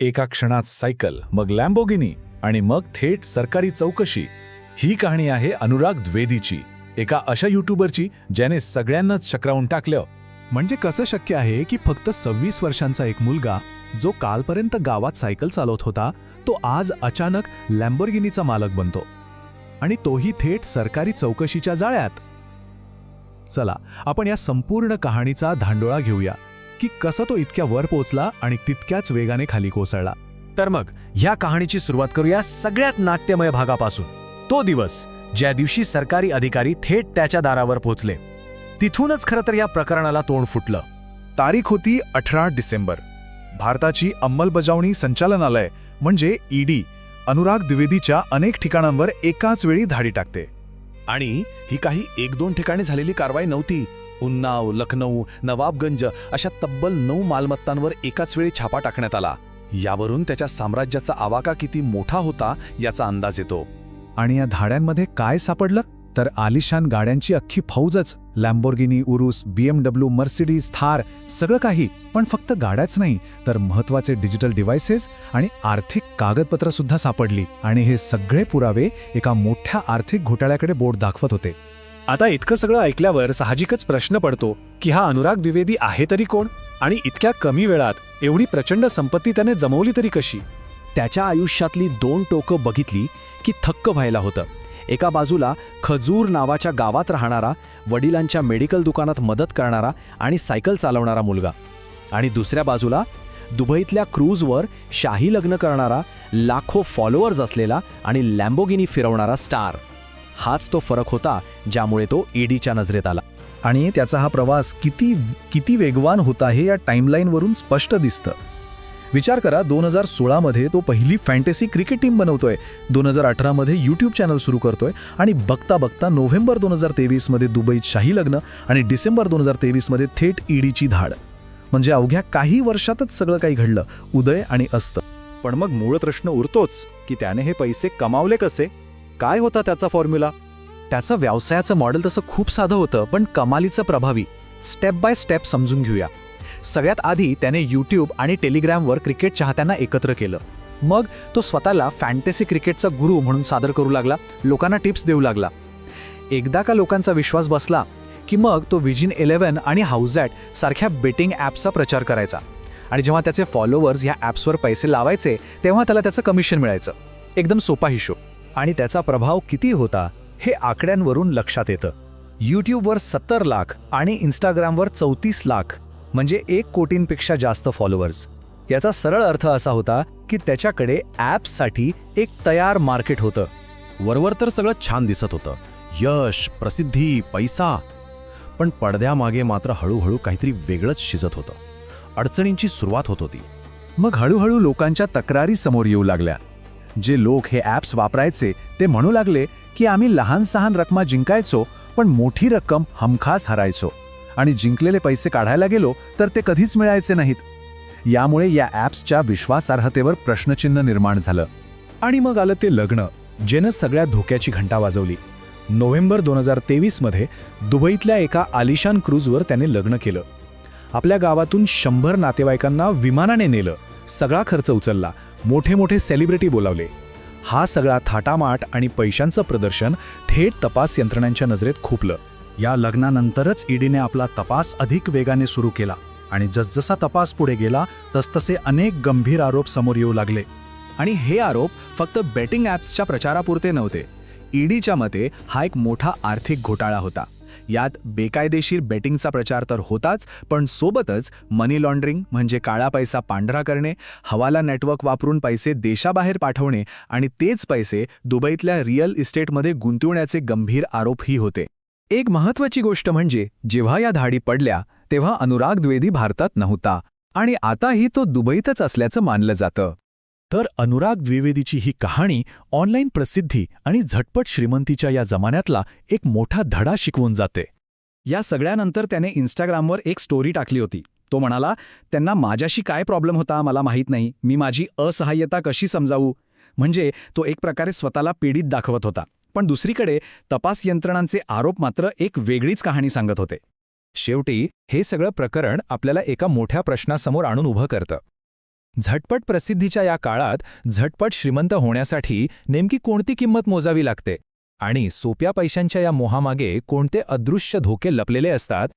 एका क्षणात सायकल मग लॅम्बोगिनी आणि मग थेट सरकारी चौकशी. ही कहाणी आहे अनुराग द्वेदीची एका अशा युट्यूबरची ज्याने सगळ्यांनाच चक्रावून टाकलं. म्हणजे कसं शक्य आहे की फक्त सव्वीस वर्षांचा एक मुलगा जो कालपर्यंत गावात सायकल चालवत होता तो आज अचानक लॅम्बोर्गिनीचा मालक बनतो. आणि तोही थेट सरकारी चौकशीच्या जाळ्यात. चला आपण या संपूर्ण कहाणीचा धांडोळा घेऊया. की कसं तो इतक्या वर पोचला आणि तितक्याच वेगाने खाली कोसळला. तर मग ह्या कहाणीची सुरुवात करूया सगळ्यात नाट्यमय भागापासून. तो दिवस ज्या दिवशी सरकारी अधिकारी थेट त्याच्या दारावर पोहोचले तिथूनच खरं तर या प्रकरणाला तोंड फुटलं. तारीख होती अठरा डिसेंबर. भारताची अंमलबजावणी संचालनालय म्हणजे ईडी अनुराग द्विवेदीच्या अनेक ठिकाणांवर एकाच वेळी धाडी टाकते. आणि ही काही एक दोन ठिकाणी झालेली कारवाई नव्हती उन्नाव लखनौ नवाबगंज अशा तब्बल नऊ मालमत्तांवर एकाच वेळी छापा टाकण्यात आला. यावरून त्याच्या साम्राज्याचा आवाका किती मोठा होता याचा अंदाज येतो. आणि या धाड्यांमध्ये काय सापडलं? तर आलिशान गाड्यांची अख्खी फौजच Lamborghini Urus BMW Mercedes Thar सगळं काही. पण फक्त गाड्याच नाही तर महत्त्वाचे डिजिटल डिव्हायसेस आणि आर्थिक कागदपत्र सुद्धा सापडली. आणि हे सगळे पुरावे एका मोठ्या आर्थिक घोटाळ्याकडे बोट दाखवत होते. आता इतकं सगळं ऐकल्यावर साहजिकच प्रश्न पडतो की हा अनुराग द्विवेदी आहे तरी कोण? आणि इतक्या कमी वेळात एवढी प्रचंड संपत्ती त्याने जमवली तरी कशी? त्याच्या आयुष्यातली दोन टोकं बघितली की थक्क व्हायला होतं. एका बाजूला खजूर नावाच्या गावात राहणारा वडिलांच्या मेडिकल दुकानात मदत करणारा आणि सायकल चालवणारा मुलगा. आणि दुसऱ्या बाजूला दुबईतल्या क्रूजवर शाही लग्न करणारा लाखो फॉलोअर्स असलेला आणि लॅम्बोगिनी फिरवणारा स्टार. हाच तो फरक होता ज्यामुळे तो ईडीच्या नजरेत आला. आणि त्याचा हा प्रवास किती किती वेगवान होता हे या टाईमलाईनवरून स्पष्ट दिसतं. विचार करा दोन हजार सोळामध्ये तो पहिली फॅन्टेसी क्रिकेट टीम बनवतोय. दोन हजार अठरामध्ये यूट्यूब चॅनल सुरू करतोय. आणि बघता बघता नोव्हेंबर दोन हजार तेवीसमध्ये दुबईत शाही लग्न आणि डिसेंबर दोन हजार तेवीसमध्ये थेट ईडीची धाड. म्हणजे अवघ्या काही वर्षातच सगळं काही घडलं उदय आणि अस्त. पण मग मूळ प्रश्न उरतोच की त्याने हे पैसे कमावले कसे? काय होता त्याचा फॉर्म्युला त्याचं व्यवसायाचं मॉडेल तसं खूप साधं होतं पण कमालीचं प्रभावी. स्टेप बाय स्टेप समजून घेऊया. सगळ्यात आधी त्याने यूट्यूब आणि टेलिग्रामवर क्रिकेट चाहत्यांना एकत्र केलं. मग तो स्वतःला फॅन्टेसी क्रिकेटचा गुरु म्हणून सादर करू लागला लोकांना टिप्स देऊ लागला. एकदा का लोकांचा विश्वास बसला की मग तो विजिन इलेव्हन आणि हाऊझॅट सारख्या बेटिंग ॲप्सचा प्रचार करायचा. आणि जेव्हा त्याचे फॉलोअर्स ह्या ॲप्सवर पैसे लावायचे तेव्हा त्याला त्याचं कमिशन मिळायचं. एकदम सोपा हिशोब. आणि त्याचा प्रभाव किती होता हे आकड्यांवरून लक्षात येतं. यूट्यूबवर सत्तर लाख आणि इंस्टाग्रामवर चौतीस लाख म्हणजे एक कोटींपेक्षा जास्त फॉलोअर्स. याचा सरळ अर्थ असा होता की त्याच्याकडे ॲप्ससाठी एक तयार मार्केट होतं. वरवर तर सगळं छान दिसत होतं. यश प्रसिद्धी पैसा. पण पडद्यामागे मात्र हळूहळू काहीतरी वेगळंच शिजत होतं. अडचणींची सुरुवात होत होती. मग हळूहळू लोकांच्या तक्रारी समोर येऊ लागल्या. जे लोक हे ॲप्स वापरायचे ते म्हणू लागले की आम्ही लहान सहान रकमा जिंकायचो पण मोठी रक्कम हमखास हरायचो. आणि जिंकलेले पैसे काढायला गेलो तर ते कधीच मिळायचे नाहीत. यामुळे या ॲप्सच्या विश्वासार्हतेवर प्रश्नचिन्ह निर्माण झालं. आणि मग आलं ते लग्न ज्यानं सगळ्या धोक्याची घंटा वाजवली. नोव्हेंबर दोन हजार तेवीसमध्ये दुबईतल्या एका आलिशान क्रूजवर त्याने लग्न केलं. आपल्या गावातून शंभर नातेवाईकांना विमानाने नेलं. सगळा खर्च उचलला. मोठे मोठे सेलिब्रिटी बोलावले. हा सगळा थाटामाट आणि पैशांचं प्रदर्शन थेट तपास यंत्रणांच्या नजरेत खुपलं. या लग्नानंतरच ईडीने आपला तपास अधिक वेगाने सुरू केला आणि जसजसा तपास पुढे गेला तसतसे अनेक गंभीर आरोप समोर येऊ लागले. आणि हे आरोप फक्त बेटिंग ॲप्सच्या प्रचारापुरते नव्हते. ईडीच्या मते हा एक मोठा आर्थिक घोटाळा होता. यात बेकायदेशीर बेटिंगचा प्रचार तर होताच पण सोबतच मनी लॉन्ड्रिंग म्हणजे काळा पैसा पांढरा करणे हवाला नेटवर्क वापरून पैसे देशाबाहेर पाठवणे आणि तेच पैसे दुबईतल्या रिअल इस्टेटमध्ये गुंतवण्याचे गंभीर आरोपही होते. एक महत्वाची गोष्ट म्हणजे जेव्हा या धाडी पडल्या तेव्हा अनुराग द्वेदी भारतात नव्हता आणि आताही तो दुबईतच असल्याचं मानलं जातं. तर अनुराग द्विवेदीची ही कहाणी ऑनलाईन प्रसिद्धी आणि झटपट श्रीमंतीच्या या जमान्यातला एक मोठा धडा शिकवून जाते. या सगळ्यानंतर त्याने इंस्टाग्रामवर एक स्टोरी टाकली होती. तो म्हणाला त्यांना माझ्याशी काय प्रॉब्लेम होता मला माहीत नाही. मी माझी असहाय्यता कशी समजावू? म्हणजे तो एक प्रकारे स्वतःला पीडित दाखवत होता. पण दुसरीकडे तपास यंत्रणांचे आरोप मात्र एक वेगळीच कहाणी सांगत होते. शेवटी हे सगळं प्रकरण आपल्याला एका मोठ्या प्रश्नासमोर आणून उभं करतं. झटपट प्रसिद्धीच्या या काळात झटपट श्रीमंत होण्यासाठी नेमकी कोणती किंमत मोजावी लागते? आणि सोप्या पैशांच्या या मोहामागे कोणते अदृश्य धोके लपलेले असतात?